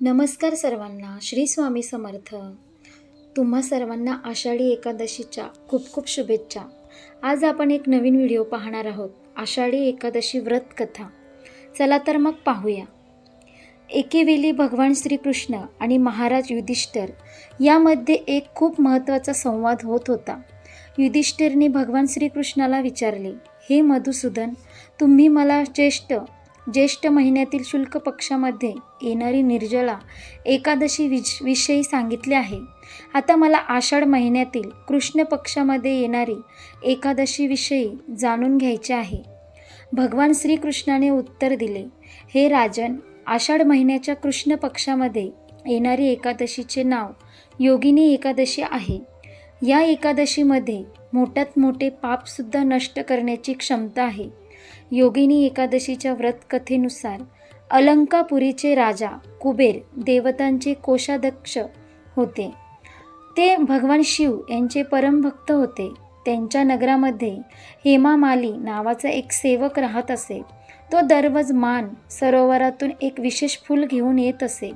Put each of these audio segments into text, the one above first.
नमस्कार सर्वांना श्री स्वामी समर्थ. तुम्हा सर्वांना आषाढी एकादशीच्या खूप खूप शुभेच्छा. आज आपण एक नवीन व्हिडिओ पाहणार आहोत आषाढी एकादशी व्रत कथा. चला तर मग पाहूया. एकेवेळी भगवान श्रीकृष्ण आणि महाराज युधिष्ठर यामध्ये एक खूप महत्त्वाचा संवाद होत होता. युधिष्ठिरने भगवान श्रीकृष्णाला विचारले हे मधुसूदन तुम्ही मला ज्येष्ठ ज्येष्ठ महिन्यातील शुल्क पक्षामध्ये येणारी निर्जला एकादशी विश विषयी सांगितले आहे. आता मला आषाढ महिन्यातील कृष्ण पक्षामध्ये येणारी एकादशीविषयी जाणून घ्यायचे आहे. भगवान श्रीकृष्णाने उत्तर दिले हे राजन आषाढ महिन्याच्या कृष्ण पक्षामध्ये येणारी एकादशीचे नाव योगिनी एकादशी आहे. या एकादशीमध्ये मोठ्यात मोठे पापसुद्धा नष्ट करण्याची क्षमता आहे. योगिनी एकादशीच्या व्रतकथेनुसार अलंकापुरीचे राजा कुबेर देवतांचे कोषाध्यक्ष होते. ते भगवान शिव यांचे परमभक्त होते. त्यांच्या नगरामध्ये हेमामाली नावाचा एक सेवक राहत असे. तो दररोज मान सरोवरातून एक विशेष फूल घेऊन येत असे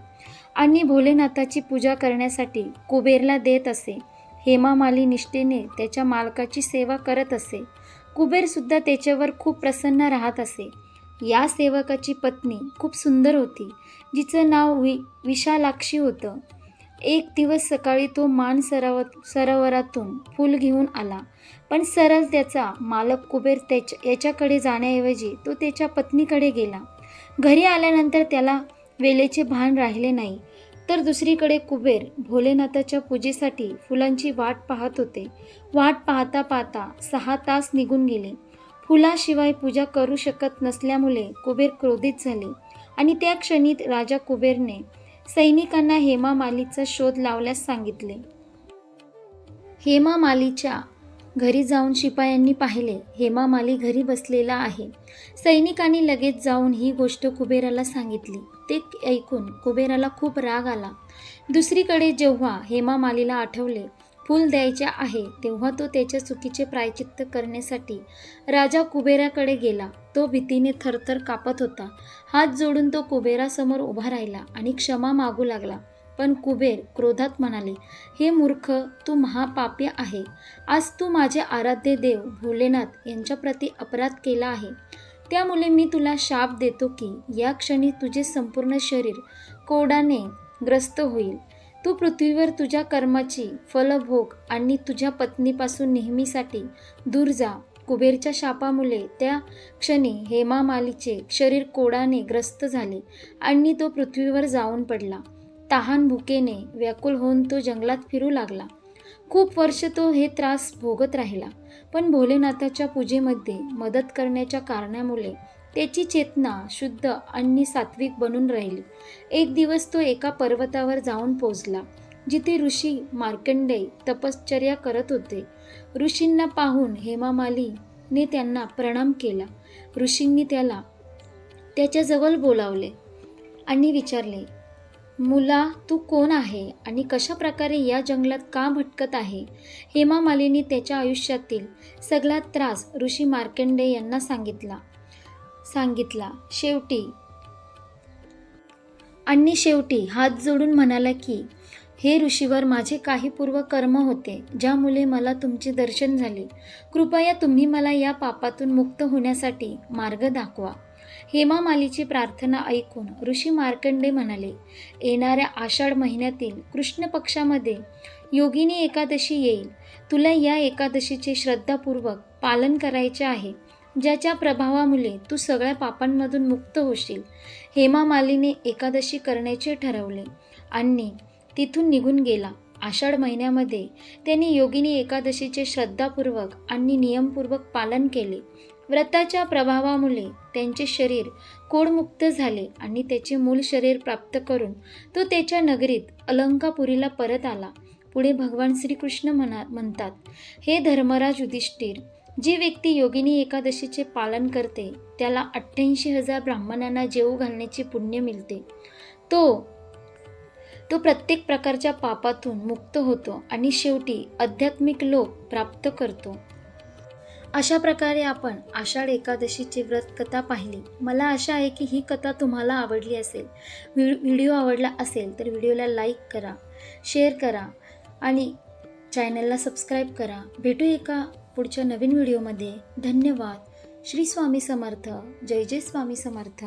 आणि भोलेनाथाची पूजा करण्यासाठी कुबेरला देत असे. हेमामाली निष्ठेने त्याच्या मालकाची सेवा करत असे. कुबेरसुद्धा त्याच्यावर खूप प्रसन्न राहत असे. या सेवकाची पत्नी खूप सुंदर होती जिचं नाव वि विशालाक्षी होतं. एक दिवस सकाळी तो मान सराव सरोवरातून फूल घेऊन आला. पण सरळ त्याचा मालक कुबेर त्याच्या याच्याकडे जाण्याऐवजी तो त्याच्या पत्नीकडे गेला. घरी आल्यानंतर त्याला वेळेचे भान राहिले नाही. तर दुसरीकडे कुबेर भोलेनाथाच्या पूजेसाठी फुलांची वाट पाहत होते. वाट पाहता पाहता सहा तास निघून गेले. फुलाशिवाय पूजा करू शकत नसल्यामुळे कुबेर क्रोधित झाले आणि त्या क्षणी राजा कुबेरने सैनिकांना हेमा मालीचा शोध लावल्यास सांगितले. हेमा मालीच्या घरी जाऊन शिपायांनी पाहिले हेमा माली घरी बसलेला आहे. सैनिकांनी लगेच जाऊन ही गोष्ट कुबेराला सांगितली. ते ऐकून कुबेराला खूप राग आला. दुसरीकडे जेव्हा हेमा मालीला आठवले फूल द्यायचे आहे तेव्हा तो त्याच्या चुकीचे प्रायचित्त करण्यासाठी राजा कुबेराकडे गेला. तो भीतीने थरथर कापत होता. हात जोडून तो कुबेरासमोर उभा राहिला आणि क्षमा मागू लागला. पण कुबेर क्रोधात म्हणाले हे मूर्ख तू महापापी आहे. आज तू माझे आराध्य देव भोलेनाथ यांच्याप्रती अपराध केला आहे. त्यामुळे मी तुला शाप देतो की या क्षणी तुझे संपूर्ण शरीर कोडाने ग्रस्त होईल. तू पृथ्वीवर तुझ्या कर्माची फलभोग आणि तुझ्या पत्नीपासून नेहमीसाठी दूर जा. कुबेरच्या शापामुळे त्या क्षणी हेमा मालीचे शरीर कोडाने ग्रस्त झाले आणि तो पृथ्वीवर जाऊन पडला. तहान भुकेने व्याकुल होऊन तो जंगलात फिरू लागला. खूप वर्ष तो हे त्रास भोगत राहिला पण भोलेनाथाच्या पूजेमध्ये मदत करण्याच्या कारणामुळे त्याची चेतना शुद्ध आणि सात्विक बनून राहिली. एक दिवस तो एका पर्वतावर जाऊन पोचला जिथे ऋषी मार्कंडेय तपश्चर्या करत होते. ऋषींना पाहून हेमामालीने त्यांना प्रणाम केला. ऋषींनी त्याला त्याच्याजवळ बोलावले आणि विचारले मुला तू कोण आहे? आणि कशा प्रकारे या जंगलात का भटकत आहे? हेमा मालिनी त्याच्या आयुष्यातील सगळा त्रास ऋषी मार्कंडे यांना सांगितला. सांगितला. शेवटी. आणि शेवटी हात जोडून म्हणाला की हे ऋषीवर माझे काही पूर्व कर्म होते ज्यामुळे मला तुमचे दर्शन झाले. कृपया तुम्ही मला या पापातून मुक्त होण्यासाठी मार्ग दाखवा. हेमामालीची प्रार्थना ऐकून ऋषी मार्कंडे म्हणाले येणाऱ्या आषाढ महिन्यातील कृष्ण पक्षामध्ये योगिनी एकादशी येईल. तुला या एकादशीचे श्रद्धापूर्वक पालन करायचे आहे. ज्याच्या प्रभावामुळे तू सगळ्या पापांमधून मुक्त होशील. हेमामालीने एकादशी करण्याचे ठरवले आणि तिथून निघून गेला. आषाढ महिन्यामध्ये त्यांनी योगिनी एकादशीचे श्रद्धापूर्वक आणि नियमपूर्वक पालन केले. व्रताच्या प्रभावामुळे त्यांचे शरीर कोडमुक्त झाले आणि त्याचे मूल शरीर प्राप्त करून तो त्याच्या नगरीत अलंकापुरीला परत आला. पुढे भगवान श्रीकृष्ण म्हणा म्हणतात हे धर्मराज युधिष्ठिर जी व्यक्ती योगिनी एकादशीचे पालन करते त्याला अठ्ठ्याऐंशी हजार ब्राह्मणांना जेवू घालण्याचे पुण्य मिळते. तो तो प्रत्येक प्रकारच्या पापातून मुक्त होतो आणि शेवटी आध्यात्मिक लोक प्राप्त करतो. अशा प्रकारे आपण आषाढ एकादशीची व्रत कथा पाहिली. मला आशा आहे की ही कथा तुम्हाला आवडली असेल. व्हिडिओ आवडला असेल तर व्हिडिओला लाईक करा शेअर करा आणि चॅनलला सबस्क्राईब करा. भेटू एका पुढच्या नवीन व्हिडिओमध्ये. धन्यवाद. श्री स्वामी समर्थ. जय जय स्वामी समर्थ.